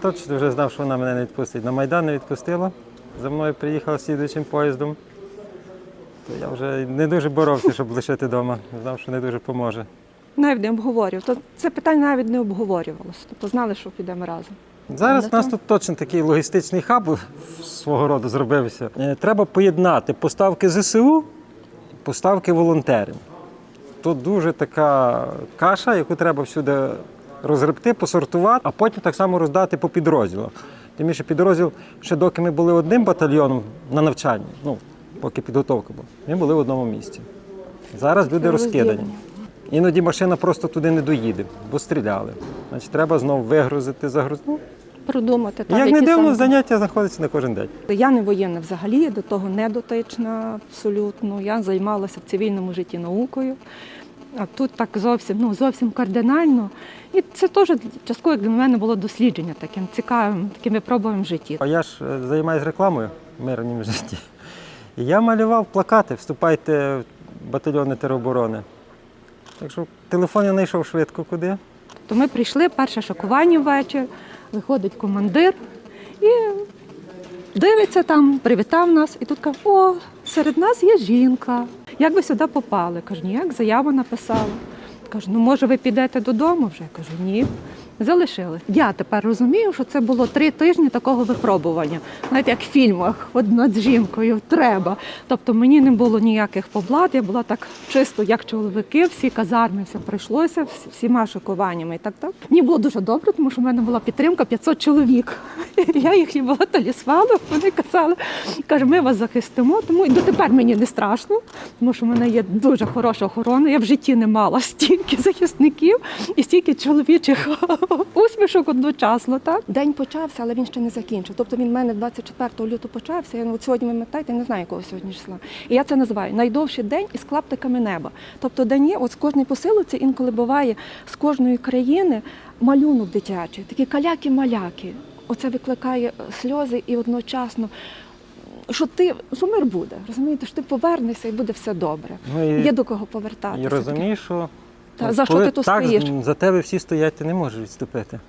точно вже знав, що вона мене не відпустить. На Майдан не відпустила. За мною приїхала слідуючим поїздом. То я вже не дуже боровся, щоб лишити вдома. Знав, що не дуже поможе. Навіть не обговорював. То це питання навіть не обговорювалося. Тобто знали, що підемо разом. Зараз Але у нас тут точно такий логістичний хаб свого роду зробився. Е, Треба поєднати поставки ЗСУ, поставки волонтерів. Тут дуже така каша, яку треба всюди розгребти, посортувати, а потім так само роздати по підрозділах. Тим більше підрозділ, ще доки ми були одним батальйоном на навчанні, ну, поки підготовка була, ми були в одному місці. Зараз люди розкидані. Іноді машина просто туди не доїде, бо стріляли. Значить, треба знову вигрузити, загрузити. Ну, Продумати так, як не дивно, саме- заняття знаходиться на кожен день. Я не воєнна взагалі, до того не дотична абсолютно. Я займалася в цивільному житті наукою. А тут так зовсім, ну зовсім кардинально. І це теж частково як для мене було дослідження таким цікавим, таким випробуванням в житті. А я ж е, займаюся рекламою в мирному житті. І я малював плакати, вступайте в батальйони тероборони. Так що телефон я знайшов швидко куди. То ми прийшли, перше шокування ввечір, виходить командир і дивиться там, привітав нас, і тут каже, о, серед нас є жінка. Як ви сюди попали? Кажу, ніяк, заяву написала. Кажу, ну може ви підете додому вже? Кажу, ні. Залишили. Я тепер розумію, що це було три тижні такого випробування. Знаєте, як в фільмах, от над жінкою треба. Тобто мені не було ніяких поблад, я була так чисто, як чоловіки, всі казарми, все пройшлося, всіма шокуваннями так так. Мені було дуже добре, тому що в мене була підтримка 500 чоловік. Я їх була талісманом, вони казали, каже, ми вас захистимо, тому і дотепер мені не страшно, тому що в мене є дуже хороша охорона. Я в житті не мала стільки захисників і стільки чоловічих усмішок одночасно. Так? День почався, але він ще не закінчив. Тобто він в мене 24 лютого почався. Я, ну, от сьогодні ви пам'ятаєте, я не знаю, якого сьогодні числа. І я це називаю найдовший день із клаптиками неба. Тобто день от з кожної посилиці інколи буває з кожної країни малюнок дитячий, такі каляки-маляки. Оце викликає е, сльози і одночасно. Що ти що мир буде, розумієте, що ти повернешся і буде все добре. Ну, і, Є до кого повертатися. і розумієш, що Та, за що ти тут так, стоїш? за тебе всі стоять, ти не можеш відступити.